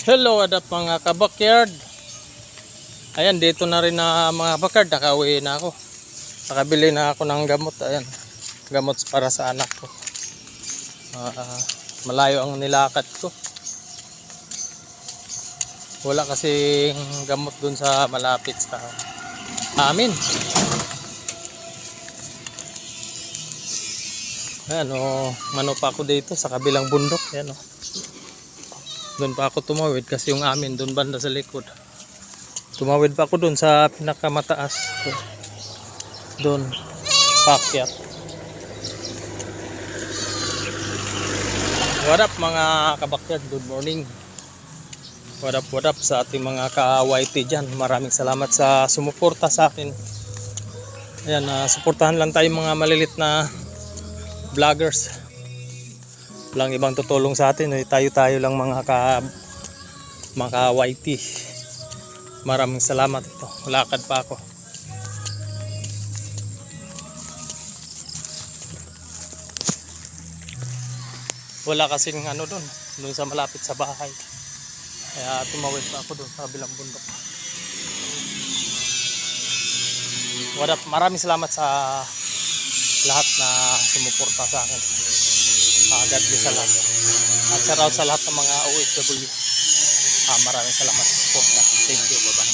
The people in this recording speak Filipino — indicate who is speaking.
Speaker 1: Hello, adap mga kabakyard. Ayan, dito na rin na mga bakyard. Nakauwi na ako. Nakabili na ako ng gamot. Ayan, gamot para sa anak ko. Ah, malayo ang nilakad ko. Wala kasing gamot dun sa malapit sa amin. Ayan, oh, mano pa ako dito sa kabilang bundok. Ayan, oh. Doon pa ako tumawid kasi yung amin doon banda sa likod. Tumawid pa ako doon sa pinakamataas. Doon. Pakyat. What up mga kabakyard? Good morning. What up, what up sa ating mga ka-YT dyan. Maraming salamat sa sumuporta sa akin. Ayan, uh, suportahan lang tayo mga malilit na vloggers lang ibang tutulong sa atin eh, tayo-tayo lang mga ka mga YT maraming salamat. Ito lakad pa ako. Wala kasing ano doon doon sa malapit sa bahay. Kaya tumawid pa ako doon sa kabilang bundok. What up? Maraming salamat sa lahat na sumuporta sa akin uh, God bless sa lahat. At shout out sa lahat ng mga OFW. Uh, ah, maraming salamat sa support. Thank you. Bye-bye.